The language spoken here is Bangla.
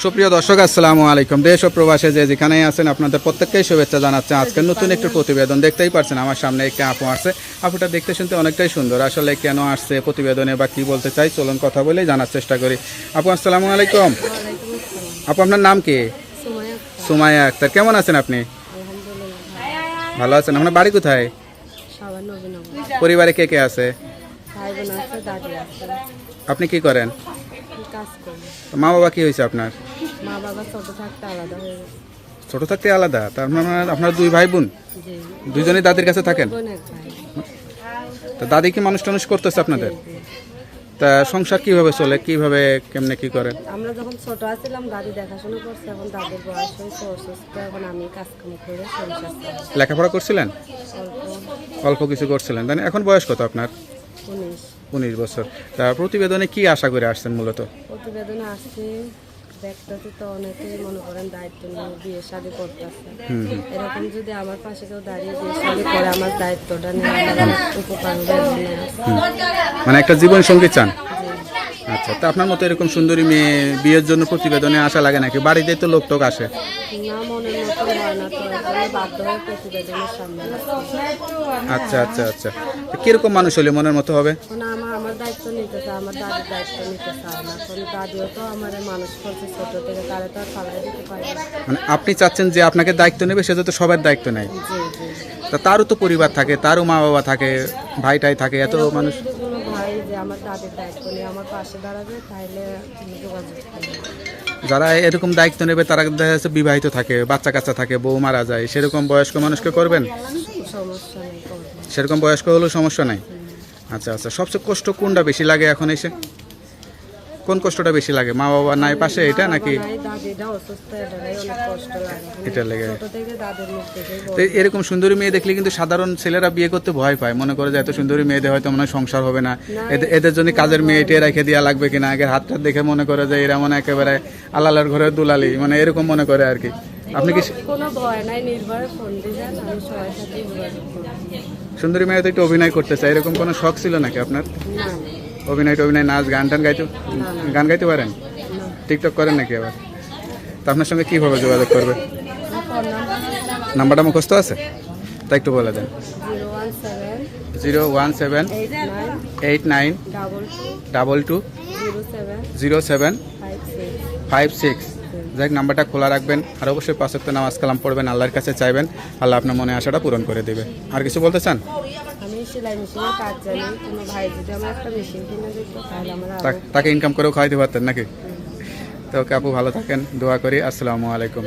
সুপ্রিয় দর্শক আসসালামু আলাইকুম। দেশ ও প্রবাসে যে যেখানেই আছেন আপনাদের প্রত্যেককেই শুভেচ্ছা জানাচ্ছে। আজকের নতুন একটি প্রতিবেদন দেখতেই পারছেন। আমার সামনে একটি আপু আসছে আপুটা দেখতে শুনতে অনেকটাই সুন্দর। আসলে কেন আসছে প্রতিবেদনে বা কী বলতে চাই চলুন কথা বলেই জানার চেষ্টা করি। আপু আসসালামু আলাইকুম। আপু আপনার নাম কি? সুমাইয়া আক্তার। কেমন আছেন আপনি? ভালো আছেন। আপনার বাড়ি কোথায়? পরিবারে কে কে আছে। আপনি কি করেন? কাজ করি। মা বাবা কি হয়েছে আপনার? মা বাবা ছোট থাকতে আলাদা হয়ে গেছে। ছোট থাকতে আলাদা? তার মানে আপনার দুই ভাই বোন? দুইজনেই দাদির কাছে থাকেন? তা দাদি কি মানুষ টানুষ করতেছে আপনাদের? তা সংসার কীভাবে চলে? কীভাবে কেমনে কি করেন? আমরা যখন ছোট আছিলাম দাদি দেখাশোনা করছে এখন দাদির বয়স হয়েছে অসুস্থ এখন আমি কাজকাম করে সংসার। লেখাপড়া করছিলেন? অল্প। অল্প কিছু করছিলেন। তাই এখন বয়স কত আপনার? উনিশ। উনিশ বছর। তা প্রতিবেদনে কি আশা করে আসছেন মূলত? প্রতিবেদনে আসছি। দেখতেছি তো অনেকেই মনে করেন দায়িত্ব নিয়ে বিয়ে শাদি করতেছে। এরকম যদি আমার পাশে কেউ দাঁড়িয়ে বিয়ে শাদি করে আমার দায়িত্বটা নিয়ে উপকার মানে একটা জীবন সঙ্গী চান? আচ্ছা তা আপনার মতো এরকম সুন্দরী মেয়ে বিয়ের জন্য প্রতিবেদনে আসা লাগে নাকি? বাড়িতে তো লোক টোক আসে। না মনের মতো হয় না তো এখানে বাধ্য হয়ে প্রতিবেদনের সামনে আসতে। আচ্ছা আচ্ছা আচ্ছা। তা কীরকম মানুষ হলে মনের মতো হবে? এখন আমার আমার দায়িত্ব নিতে চায় আমার দাদির দায়িত্ব নিতে চায় না। এখন দাদিও তো আমার মানুষ করছে ছোট থেকে তারা তো আর ফালাই দিতে পারে না। মানে আপনি চাচ্ছেন যে আপনাকে দায়িত্ব নেবে সে তো সবার দায়িত্ব নেয়। জি জি। তা তারও তো পরিবার থাকে তারও মা বাবা থাকে ভাইটাই থাকে এত মানুষ আমার দাদির দায়িত্ব নিয়ে আমার পাশে দাঁড়াবে তাহলে যোগাযোগ করব যারা এরকম দায়িত্ব নেবে তারা দেখা যাচ্ছে বিবাহিত থাকে বাচ্চা কাচ্চা থাকে বউ মারা যায়। সেরকম বয়স্ক মানুষকে করবেন? সমস্যা নেই সেরকম বয়স্ক হলেও সমস্যা নাই? আচ্ছা আচ্ছা। সবচেয়ে কষ্ট কোনটা বেশি লাগে এখন এসে? কোন কষ্টটা বেশি লাগে? মা বাবা নাই পাশে এটা নাকি? এটা লেগে তো এরকম সুন্দরী মেয়ে দেখলে কিন্তু সাধারণ ছেলেরা বিয়ে করতে ভয় পায়। মনে করে যে এত সুন্দরী মেয়েদের হয়তো মনে সংসার হবে না। এদের- জন্য কাজের মেয়েটে রেখে দেওয়া লাগবে কিনা? আগে হাতটা দেখে মনে করে যে এরা মনে একেবারে আলালার ঘরের দুলালি। মানে এরকম মনে করে আর কি। আপনি কি কোনো ভয় নাই নির্ভয়ে ফোন দিবেন আমি সবার সাথে সুন্দরী মেয়ে তো একটু অভিনয় করতে চায়। এরকম কোনো শখ ছিল নাকি আপনার? না। অভিনয় টভিনয়, নাচ, গান টান গাইতে গান গাইতে পারেন? টিকটক করেন নাকি আবার? তা আপনার সঙ্গে কীভাবে যোগাযোগ করবে? নাম্বারটা মুখস্থ আছে? তা একটু বলে দেন। Zero one seven, eight nine, double two, zero seven, five six. যাই নাম্বারটা খোলা রাখবেন আর অবশ্যই পাঁচক্ত নামাজ কালাম পড়বেন, আল্লাহর কাছে চাইবেন, আল্লাহ আপনার মনে আশাটা পূরণ করে দেবে। আর কিছু বলতে চান? সেলাই মেশিনের কাজ জানি কোনো ভাই যদি আমার একটা মেশিন কিনে দিত তাহলে আমার তাকে ইনকাম করেও খাওয়াইতে পারতেন নাকি তো কাপু ভালো থাকেন দোয়া করি আসসালামু আলাইকুম।